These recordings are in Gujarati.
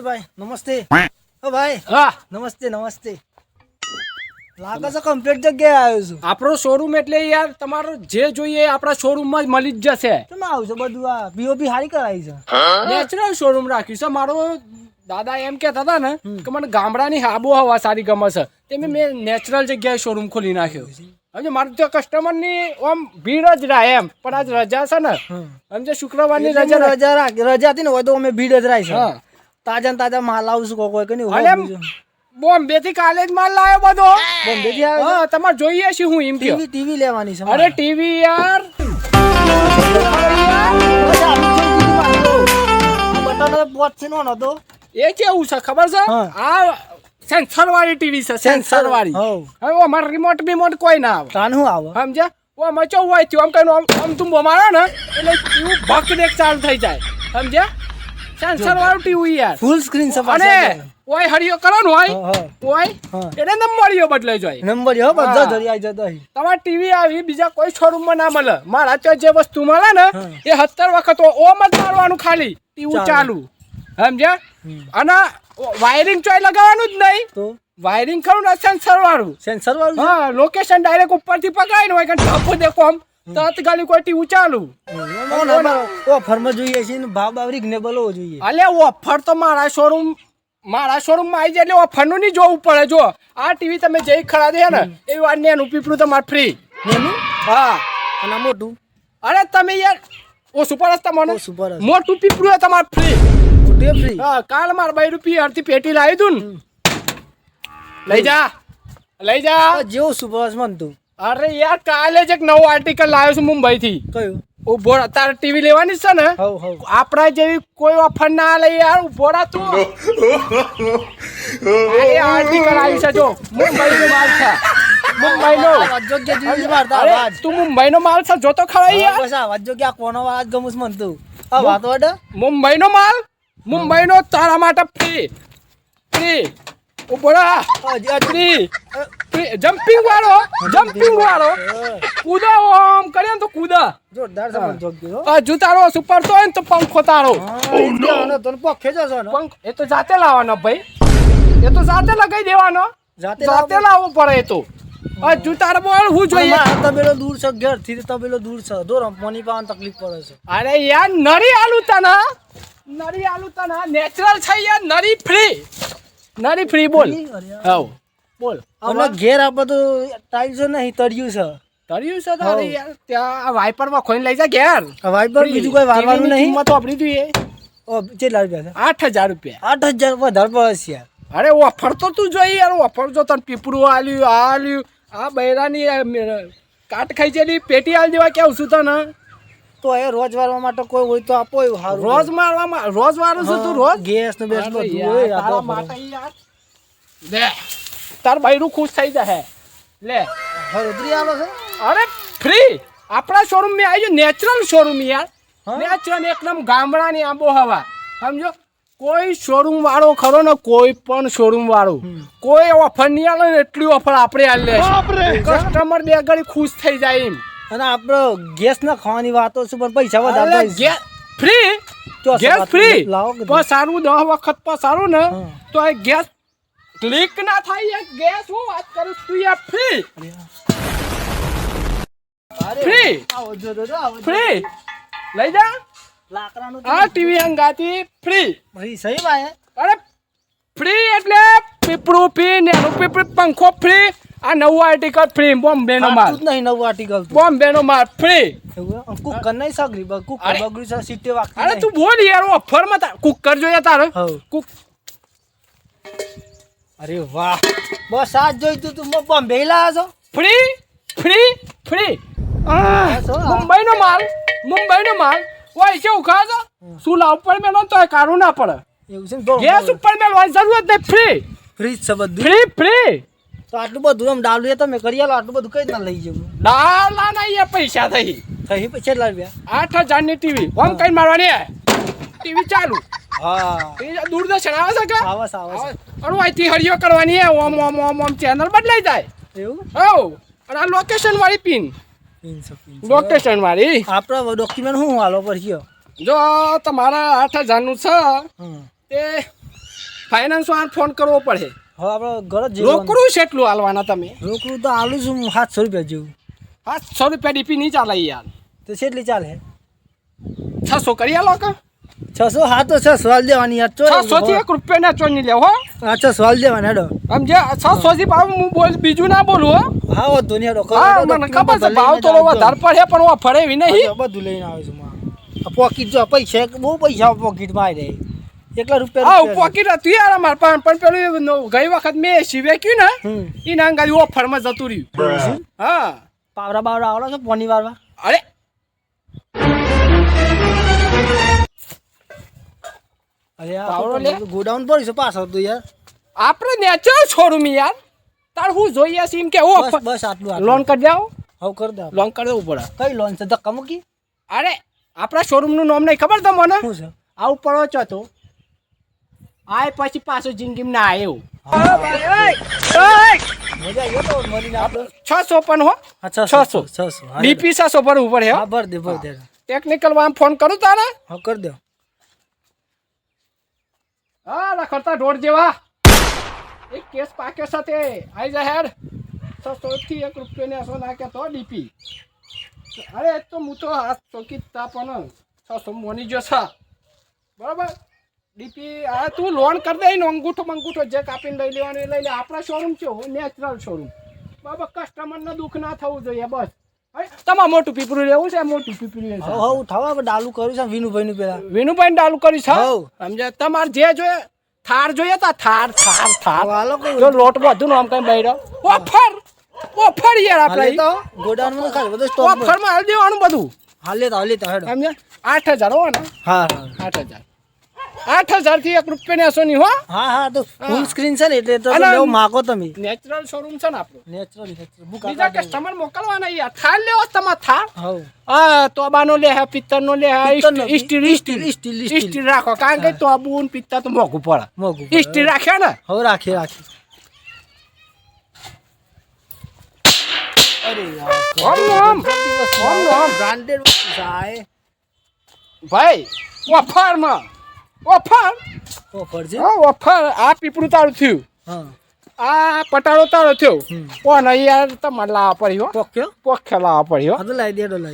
નમસ્તે ભાઈ નમસ્તે ઓ ભાઈ હા નમસ્તે નમસ્તે લાગે છે કમ્પ્લીટ જગ્યાએ આવ્યો છું આપણો શોરૂમ એટલે યાર તમારો જે જોઈએ આપણા શોરૂમમાં જ મળી જ જશે. તમે આવું છો બધું? આ બીઓબી હારી કરાવી છે. નેચરલ શોરૂમ રાખ્યું છે. મારો દાદા એમ કહેતા હતા ને કે મને ગામડાની આબોહવા સારી ગમે છે. તે મેં નેચરલ જગ્યાએ શોરૂમ ખોલી નાખ્યો. સમજે મારું તો કસ્ટમરની આમ ભીડ જ રહે એમ. પણ આજ રજા છે ને. સમજે શુક્રવારની રજા રજા રજા રાખ- રજા હતી ને હોય તો અમે ભીડ જ રાખ છે. હા. તાજા ને તાજા માલ આવશું કોઈ કોઈ નહીં બોમ્બે થી કાલે જ માલ લાવ્યો બધો. બોમ્બે થી આવ્યો હા તમારે જોઈએ છે હું એમ ટીવી ટીવી લેવાની છે અરે ટીવી યાર. એ કેવું છે ખબર છે? આ સેન્સર વાળી ટીવી છે સેન્સર વાળી. હવે અમારે રિમોટ બિમોટ કોઈ ના આવે. તાન શું આવે? સમજ્યા? ઓ મચો હોય થયું આમ કઈ આમ આમ તું બમાડો ને એટલે ટીવી ભક દેખ ચાલુ થઈ જાય. સમજ્યા? સેન્સર વાળું ટીવી યાર. ફૂલ સ્ક્રીન છે અને ઓય હરિયો કરો ને હા. ઓય એને નંબરિયો બદલે બદલાઈ નંબરિયો બધા. ધરી આવી જતો. તમારે ટીવી આવી બીજા કોઈ શોરૂમમાં ના મળે. મારા તો જે વસ્તુ મળે ને એ સત્તર વખત ઓ મત મારવાનું ખાલી. ટીવી ચાલુ. સમજ્યા? અને વાયરિંગ ચોય લગાવવાનું જ નહીં. વાયરિંગ કરું ને સેન્સર વાળું. સેન્સર વાળું હા લોકેશન ડાયરેક્ટ ઉપરથી પકડાય ને હોય કે ઢાપો દેખો આમ. તરત કોટી કોઈ ઓફર ના, ના, ના. ઓફરમાં જોઈએ છે ને ભાવ ભાવ રિઝનેબલ હોવો જોઈએ. અલે ઓફર તો મારા શોરૂમ મારા શોરૂમમાં આવી જાય એટલે ઓફરનું નહીં જોવું પડે જો. આ ટીવી તમે જે ખરા દે ને એ વાર એનું પીપળું તમારે ફ્રી હા. અને મોટું? અરે તમે યાર ઓ સુપર હસ્તા મને સુપર મોટું પીપળું તમારે ફ્રી ફ્રી હા કાલ મારા બાઈ રૂપિયા અડધી પેટી લાવી દઉં ને. લઈ જા. લઈ જા. જેવું સુપર મનતું અરે યાર કાલે જ એક નવો આર્ટિકલ લાવ્યો છું મુંબઈ થી કયું? ઊભો તારે ટીવી લેવાની છે ને? આપણા જેવી કોઈ ઓફર ના લે યાર ઊભો રા તું. આર્ટિકલ આવી છે જો. મુંબઈ નો માલ છે. મુંબઈ નો તું મુંબઈ નો માલ છે જોતો ખરા યાર. બસ આવાજ જો કે આ કોનો આવાજ ગમુસ મન તું? આ વાત વડે મુંબઈ નો માલ? મુંબઈ નો તારા માટે ફ્રી ફ્રી ઊભો રા. ફ્રી જમ્પિંગ વાળો જમ્પિંગ વાળો. કૂદો આમ કરે ને તો કૂદા. જોરદાર છે જોગ્યો આ જૂતારો સુપર તો હોય ને તો પંખો તારો. હા, તો ખેંચો છો ને? પંખ એ તો જાતે લાવવાનો ભાઈ. એ તો જાતે લગાઈ દેવાનો. જાતે જાતે લાવવો પડે એ તો. આ જૂતાર બોલ હું જોઈએ. તબેલો દૂર છે ઘેરથી તબેલો દૂર છે. દોર રમવાની પાવાની તકલીફ પડે છે. અરે યાર નરી આલુ તના નરી આલુ તના નેચરલ છે યાર નરી ફ્રી નરી ફ્રી બોલ. હવ બોલ. અમે ઘેર આ બધું ટાઈલ્સો નહીં તળિયું છે. તળિયું છે તારે યાર ત્યાં આ વાઇપરમાં ખોઈને લઈ જા ઘેર. આ વાઇપર બીજું કોઈ વારવાનું નહીં? કિંમત વાપરી જોઈએ. ઓ, કેટલા રૂપિયા છે? આઠ હજાર રૂપિયા. આઠ હજાર વધારે પડશે યાર. અરે ઓફર તો તું જોઈ યાર ઓફર જો તને પીપળું આલ્યું આ આલ્યું આ બૈરાની કાટ ખાઈ જેલી પેટી આલ દેવા કેવું છું તને? તો એ રોજ વારવા માટે કોઈ હોય તો આપો સારું રોજ મારવામાં રોજ વાળું છું તું રોજ? ગેસ ને બેસ લે. તાર બૈરું ખુશ થઈ જશે લે. હરદરી આલો છે? અરે ફ્રી. આપણા શોરૂમ મે આવી નેચરલ શોરૂમ યાર. નેચરલ એકદમ ગામડાની આબોહવા. સમજો? કોઈ શોરૂમ વાળો ખરો ને કોઈ પણ શોરૂમ વાળો કોઈ ઓફર નહીં આવે ને એટલી ઓફર આપણે આલ કસ્ટમર બે ઘડી ખુશ થઈ જાય એમ. અને આપણે ગેસ ના ખાવાની વાતો છે પણ પૈસા વધારે ફ્રી. Gas free. પણ સારું દસ વખત પણ સારું ને તો આ ગેસ ક્લિક ના થાય એક ગેસ હું વાત કરું છું યાર ફ્રી ફ્રી. ફ્રી લઈ જા. લાકડાનું આ ટીવી અંગાતી ફ્રી ફ્રી સહી ભાઈ અરે ફ્રી એટલે પીપળું પી ને પીપળું પંખો ફ્રી આ નવું આર્ટિકલ ફ્રી બોમ્બે નો માલ. નહીં નવું આર્ટિકલ બોમ્બે નો માલ ફ્રી કુકર નહીં સગરી કુકર બગડી છે સીટે વાગતી અરે તું બોલ યાર ઓફરમાં કુકર જોઈએ તારે. હઉ. અરે વાહ. બસ આજ જોઈતું તું મેં બોમ્બે લાયા છો? ફ્રી? ફ્રી? ફ્રી. મુંબઈ નો માલ મુંબઈ નો માલ કોઈ છે ઉખા છો? શું લાવ ઉપર મેલો તો કારું ના પડે. એવું છે ને ગેસ ઉપર મેલવાની જરૂરત નહીં ફ્રી. ફ્રી છે બધું. Free free. તો આટલું બધું આમ ડાલું તમે કરી આલો આટલું બધું કઈ રીતના લઈ જવું? ડાલા ના પૈસા થઈ. થઈ પછી કેટલા રૂપિયા. આઠ હજારની ટીવી ઓમ કઈ મારવાની ટીવી ચાલુ. હા. દૂરદર્શન આવે છે કે? આવે અરે અહીંથી હરિયો કરવાની એ ઓમ ઓમ ઓમ ઓમ ચેનલ બદલાઈ જાય. એવું? હો અને આ લોકેશન વાળી પિન લોકેશન વાળી. આપણે ડોક્યુમેન્ટ શું હાલો પર ગયો જો તમારા આઠ હજારનું છે તે ફાઇનાન્સ વાળા ફોન કરવો પડે. હવે આપણે ઘર જ રોકડું છે એટલું હાલવાના તમે. રોકડું તો હાલું છું સાતસો રૂપિયા જેવું. સાતસો રૂપિયા ડીપી નહીં ચાલે યાર. તો કેટલી ચાલે? છસો કરી આલો કે? છસો હા તો છ હાલ દેવાની યાર ચો છસો થી એક રૂપિયા ના ચોની લેવો હો. હા છ સવાલ દેવાની હેડો. સમજે છસો થી ભાવ હું બોલ બીજું ના બોલું હો. હા ઓ દુનિયા હેડો હા મને ખબર છે ભાવ તો વધારે પડે પણ ઓ ફરે વિ નહીં. બધું લઈને આવે છે માં. પોકીટ જો પૈસા બહુ પૈસા પોકેટમાં આવી રહે એકલા રૂપિયા હા પોકીટ પોકેટ હતું યાર અમાર પણ પણ પેલું ગઈ વખત મેં સીવે ક્યું ને. એ ના ગાડી ઓફરમાં જતું રહ્યું. હા. પાવડા બાવરા આવડે છે પોની વારવા અરે. અરે પાવડો લે. ગોડાઉન પર છે પાછળ તો યાર. આપણે નેચરલ છોડું યાર? તાર હું જોઈએ છે એમ કે ઓ બસ બસ આટલું. લોન કરી જાઓ હવે કરી દઉં લોન કરી દેવું પડે. કઈ લોન છે? ધક્કા મૂકી? અરે આપણા શોરૂમનું નામ નહીં ખબર તમને? શું છે? આવું પડો છો તો. આય પછી પાછો જિંદગી ના આવ્યો તો છસો પણ હો. છસો છસો. બીપી છસો પર ઉપર હે હા. ભર દે ભર દે. ટેકનિકલમાં ફોન કરું તારે? હા કરી દો. હા રખડતા ઢોર જેવા. એક કેસ પાકે સાથે. આઈ જા હેડ. છસો એક રૂપિયા ને અસો નાખ્યા તો ડીપી. અરે તો હું તો હાથ ચોકી તા પણ છસો મોની જો છા. બરાબર? ડીપી, આ તું લોન કરી દે ને અંગૂઠો મંગૂઠો જે કાપીને લઈ લેવાનું લઈ લે. આપણા શોરૂમ છે, નેચરલ શોરૂમ બરાબર કસ્ટમરને દુઃખ ના થવું જોઈએ, બસ. તમારે મોટું પીપરું લેવું છે મોટું પીપરું લેવું છે હવે ઉઠાવો આપણે ડાલુ કર્યું છે વિનુભાઈ નું પેલા. વિનુભાઈ ડાલુ કરી છે? હઉ. સમજે તમારે જે જોઈએ થાર જોઈએ તા થાર થાર થાર. હાલો જો લોટ બધું નામ કઈ બૈરો. ઓફર ઓફર યાર આપણે તો ગોડાઉનમાં ખાલી બધું સ્ટોક ઓફરમાં હાલ દેવાનું બધું. હાલે તો હાલે તો હેડો. સમજે આઠ હજાર હો ને હા હા. આઠ હજાર. આઠ હજારથી એક રૂપિયા ની એસો નહીં હો. હા હા તો ફૂલ સ્ક્રીન છે ને એટલે તો લેવો માગો તમે. નેચરલ શોરૂમ છે ને આપણો. નેચરલ નેચરલ બીજા કસ્ટમર મોકલવાના યાર થાર લેવો તમા થાર હવ હા તોબાનો લે હે પિત્તરનો લે હે સ્ટીલ સ્ટીલ, સ્ટીલ સ્ટીલ, રાખો કારણ કે તોબુ ને પિત્તર તો મોંઘું પડે. મોગું સ્ટીલ રાખ્યા ને? હવે રાખી રાખી અરે યાર ઓમ ઓમ. ઓમ બ્રાન્ડેડ વસ્તુ ભાઈ ઓફરમાં. ઓફર. ઓફર છે? હા ઓફર. આ પીપળું તારું થયું. હા. આ પટાળો તારો થયો. કોણ અહીંયા યાર તમારે લાવવા પડ્યો. પોખ્યો પોખ્યો લાવવા પડ્યો.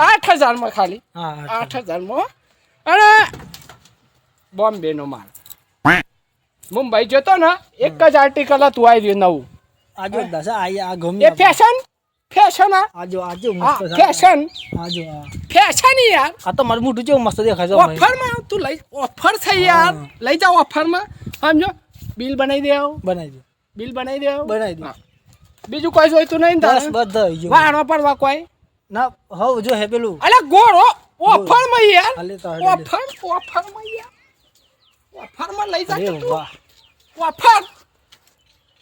આઠ હજારમાં ખાલી. હા હા આઠ હજારમાં. અને બોમ્બે નો માલ. મુંબઈ જતો ને એક જ આર્ટિકલ હતું આવી રહ્યું નવું. આ જોરદાર છે આ ગમે એ ફેશન ફેશન આ આજો આજો મસ્ત ફેશન. આજો ફેશન યાર. આ તો મારું મોઢું મસ્ત દેખાય છે. ઓફરમાં તું લઈ ઓફર છે યાર. લઈ જાઓ ઓફરમાં. સમજો બિલ બનાવી દેવ બનાવી દે. બિલ બનાવી દેવ બનાવી દે. બીજું કોઈ જોઈતું નહીં બસ બધા આવી ગયું. વાણો પડવા કોઈ? ના હવ જો હે પેલું. અલે ગોળો યાર. હાલે દે. ઓફર ઓફરમાં ઓફરમાં લઈ જા તું. ઓફર.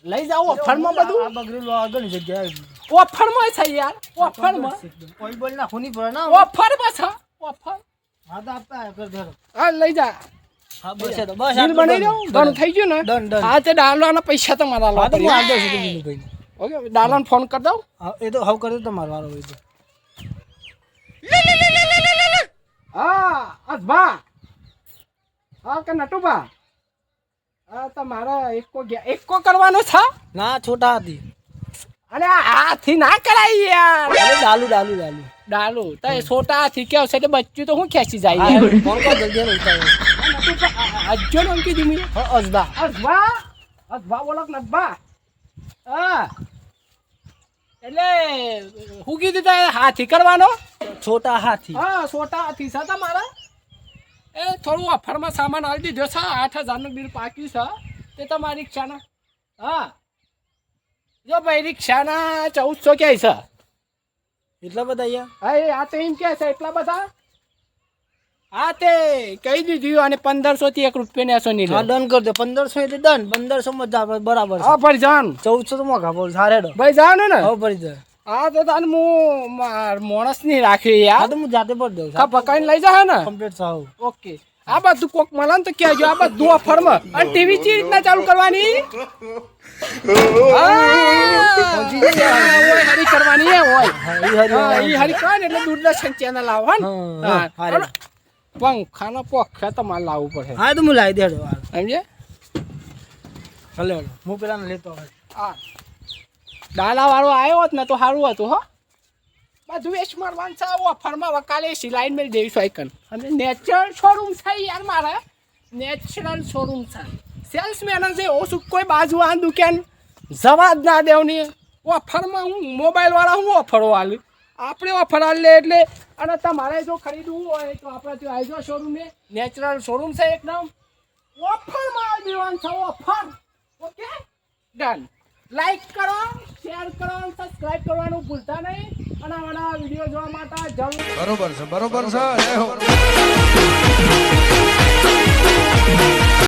લઈ જાઓ ઓફરમાં આ બધું. બગડેલું આગળ જગ્યાએ ઓફરમાં છે યાર ઓફરમાં. કોઈ બોલ ના ખૂની પર ના ઓફરમાં છે ઓફર. હા તો આપતા કર ધરો હા લઈ જા. હા બસ બસ બિલ બનાવી દઉં થઈ ગયું ને? done. હા તે ડાલવાના પૈસા તમારા તો હું દઉં છું. ઓકે ડાલવાને ફોન કરી દઉં? એ તો હવે કરે તો તમારો વારો હોય તો. હા અસભા હા કે નટુભા? હા તમારે એકો ગયા એકો કરવાનો છે? ના છોટા હતી. અરે આ હાથી ના કરાય યાર. અરે ડાલુ ડાલુ ડાલુ ડાલુ તો એ છોટા હાથી કે છે એટલે બચ્ચું તો હું ખેંચી જાય યાર. ફોન કર જલ્દી ઉતારો. અજ્જો નામ કીધું મેં અજબા. અજબા? અજબા બોલો કે હા. એટલે હું કીધું તા હાથી કરવાનો? છોટા હાથી. હા છોટા હાથી છે તમારા એ થોડું ઓફરમાં સામાન આવી દીધો છે. આઠ હજારનું બિલ પાક્યું છે. તે તમારી ઈચ્છાના હા. જો ભાઈ રિક્ષાના ચૌદસો ક્યાંય છે? એટલા બધા અહીંયા? હા આ તો એમ કે છે એટલા બધા? હા તે કહી દીધું અને પંદરસો થી એક રૂપિયા નેસો ની હા ડન કરી દે. પંદરસો એટલે ડન પંદરસો માં બરાબર હા ભાઈ જાન. ચૌદસો તો મોઘા બોલ સારે ભાઈ જાન ને. હા ભાઈ જાન હા તો તાન હું માણસની રાખી યાર. તો હું જાતે પડી દઉં હા પકાઈને લઈ જા ને. કમ્પ્લીટ સાવ ઓકે. આ બધું કોક મળે ને તો કહેજો આ બધું ઓફરમાં અને ટીવી ચી રીતના ચાલુ કરવાની? હા, હરી કરવાની હે એ હરી ને એટલે દૂરદર્શન ચેનલ આવો ને? પોખ તમારે લાવવું પડે. હા તો હું લાવી દે સમજે? ભલે હું પેલાને લેતો હા. ડાલા વાળો આવ્યો હોત ને તો સારું હતું હો. બધું વેચ મારવાનું છે ઓફરમાં વકાલે સિલાઈન મેળ દેવી સાયકલ અને નેચરલ શોરૂમ છે યાર મારે. નેચરલ શોરૂમ છે. સેલ્સમેન છે ઓછું કોઈ બાજુ આ દુકાન? જવા જ ના દેવની. ઓફરમાં હું મોબાઈલ વાળા હું ઓફરો હાલ આપણે ઓફર હાલ એટલે, અને તમારે જો ખરીદવું હોય તો આપણે ત્યાં આવી શોરૂમે નેચરલ શોરૂમ છે એકદમ ઓફરમાં આવી દેવાનું છે ઓફર ઓકે ડન લાઈક કરો શેર કરો સબસ્ક્રાઈબ કરવાનું ભૂલતા નહીં. અને આવા વીડિયો જોવા માટે જરૂર બરોબર છે બરોબર છે